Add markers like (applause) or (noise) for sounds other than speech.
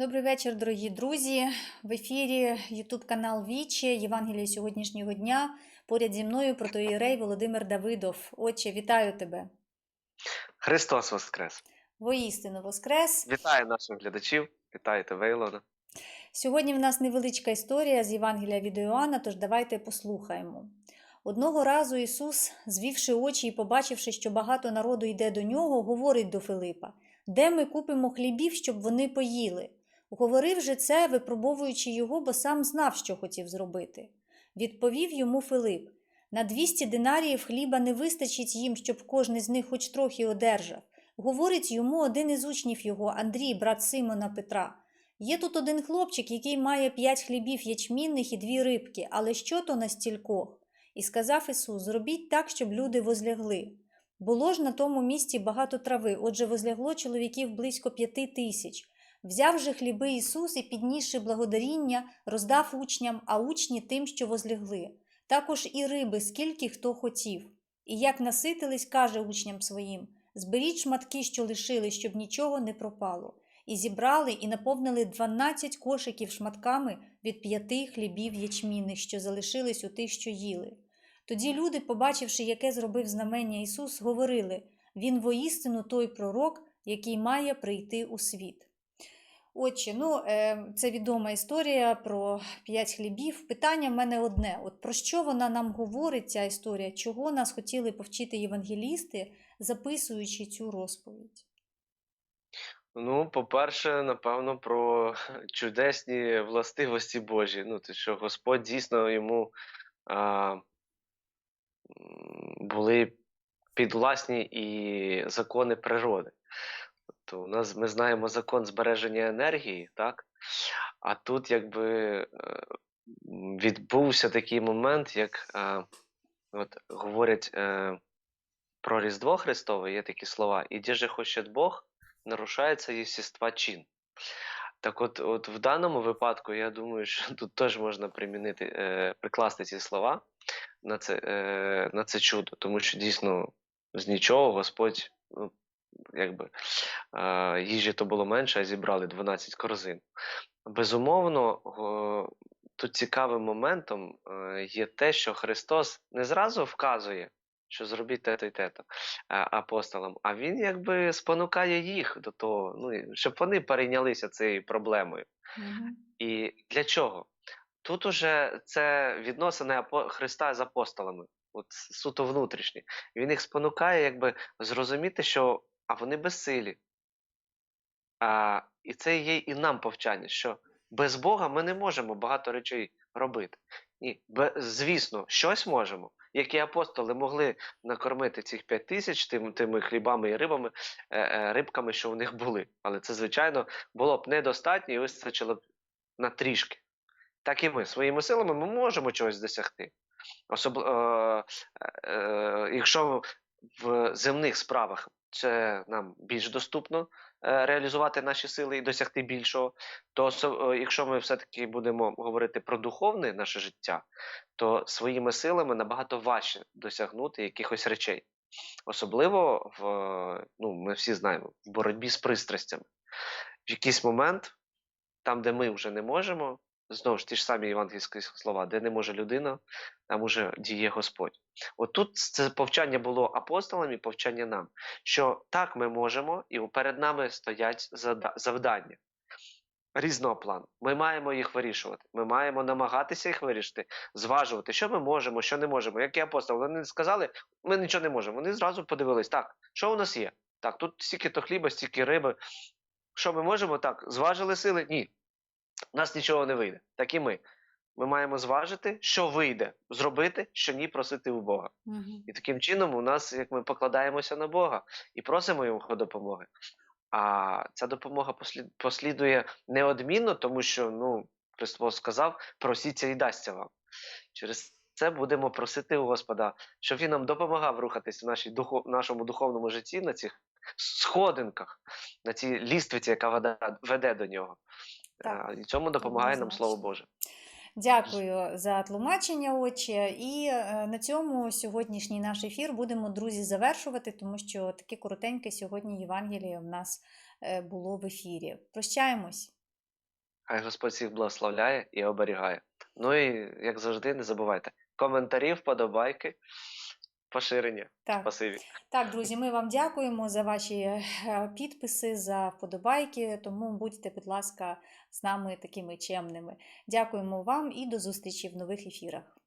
Добрий вечір, дорогі друзі. В ефірі Ютуб канал Вічі, Євангеліє сьогоднішнього дня. Поряд зі мною протоїрей Володимир Давидов. Отче, вітаю тебе. Христос Воскрес! Воістину Воскрес. Вітаю наших глядачів, вітаю тебе, Ілона. Сьогодні в нас невеличка історія з Євангелія від Іоанна, тож давайте послухаємо. Одного разу Ісус, звівши очі і побачивши, що багато народу йде до нього, говорить до Филипа: Де ми купимо хлібів, щоб вони поїли? Говорив же це, випробовуючи його, бо сам знав, що хотів зробити. Відповів йому Филип: На двісті динаріїв хліба не вистачить їм, щоб кожен з них хоч трохи одержав. Говорить йому один із учнів його, Андрій, брат Симона Петра. Є тут один хлопчик, який має п'ять хлібів ячмінних і дві рибки, але що то на стількох? І сказав Ісус: Зробіть так, щоб люди возлягли. Було ж на тому місці багато трави, отже, возлягло чоловіків близько п'яти тисяч. Взяв же хліби Ісус і, піднісши благодаріння, роздав учням, а учні тим, що возлягли. Також і риби, скільки хто хотів. І як наситились, каже учням своїм: Зберіть шматки, що лишили, щоб нічого не пропало. І зібрали і наповнили дванадцять кошиків шматками від п'яти хлібів ячмінних, що залишились у тих, що їли. Тоді люди, побачивши, яке зробив знамення Ісус, говорили: Він воістину той пророк, який має прийти у світ. Отче, ну е, це відома історія про п'ять хлібів. Питання в мене одне: от про що вона нам говорить, ця історія? Чого нас хотіли повчити євангелісти, записуючи цю розповідь? Ну, по-перше, напевно, про чудесні властивості Божі. Ну, те, що Господь дійсно йому а, були підвласні і закони природи. Тобто у нас ми знаємо закон збереження енергії, так? А тут якби е, відбувся такий момент, як е, от говорять е, про Різдво Христове, є такі слова, і де же хоче Бог, нарушається єстества чин. Так от, от в даному випадку, я думаю, що (laughs) тут теж можна примінити, е, прикласти ці слова на це, е, на це чудо, тому що дійсно з нічого Господь, ну, якби е, їжі то було менше, а зібрали 12 корзин. Безумовно, тут цікавим моментом е, є те, що Христос не зразу вказує, що зробіть те-то і те-то е, апостолам, а він якби спонукає їх до того, ну, щоб вони перейнялися цією проблемою. І для чого? Тут уже це відносини Христа з апостолами, от суто внутрішні. Він їх спонукає, якби зрозуміти, що а вони безсилі. А, і це є і нам повчання, що без Бога ми не можемо багато речей робити. Бе- звісно, щось можемо. Як і апостоли могли накормити цих п'ять тисяч тим, тими хлібами і рибами, е, е, рибками, що в них були. Але це, звичайно, було б недостатньо і вистачило б на трішки. Так і ми своїми силами ми можемо чогось досягти. Особ... Е, е, е, якщо в земних справах це нам більш доступно е, реалізувати наші сили і досягти більшого, то е, якщо ми все-таки будемо говорити про духовне наше життя, то своїми силами набагато важче досягнути якихось речей. Особливо в, е, ну, ми всі знаємо, в боротьбі з пристрастями. В якийсь момент, там, де ми вже не можемо, знову ж ті ж самі євангельські слова, де не може людина, там уже діє Господь. От тут це повчання було апостолам і повчання нам, що так ми можемо, і перед нами стоять завдання різного плану. Ми маємо їх вирішувати. Ми маємо намагатися їх вирішити, зважувати, що ми можемо, що не можемо. Як і апостоли, вони сказали, ми нічого не можемо. Вони зразу подивились, так, що у нас є? Так, тут стільки то хліба, стільки риби. Що ми можемо? Так, зважили сили? Ні. У нас нічого не вийде. Так і ми. Ми маємо зважити, що вийде, зробити, що ні, просити у Бога. І таким чином у нас, як ми покладаємося на Бога і просимо його допомоги. А ця допомога послідує неодмінно, тому що ну, Христос сказав: просіться і дасться вам. Через це будемо просити у Господа, щоб Він нам допомагав рухатись в нашій духов... нашому духовному житті на цих сходинках, на цій ліствиці, яка веде до нього. Так, І цьому допомагає нам Слово. Боже. Дякую за тлумачення, отче. І е, на цьому сьогоднішній наш ефір будемо, друзі, завершувати, тому що таке коротеньке сьогодні Євангеліє в нас е, було в ефірі. Прощаємось. Хай Господь всіх благословляє і оберігає. Ну і як завжди, не забувайте. Коментарі, вподобайки, поширення. Так. Спасибі. Так, друзі, ми вам дякуємо за ваші е, підписи, за вподобайки. Тому будьте, будь ласка, з нами такими чемними. Дякуємо вам і до зустрічі в нових ефірах.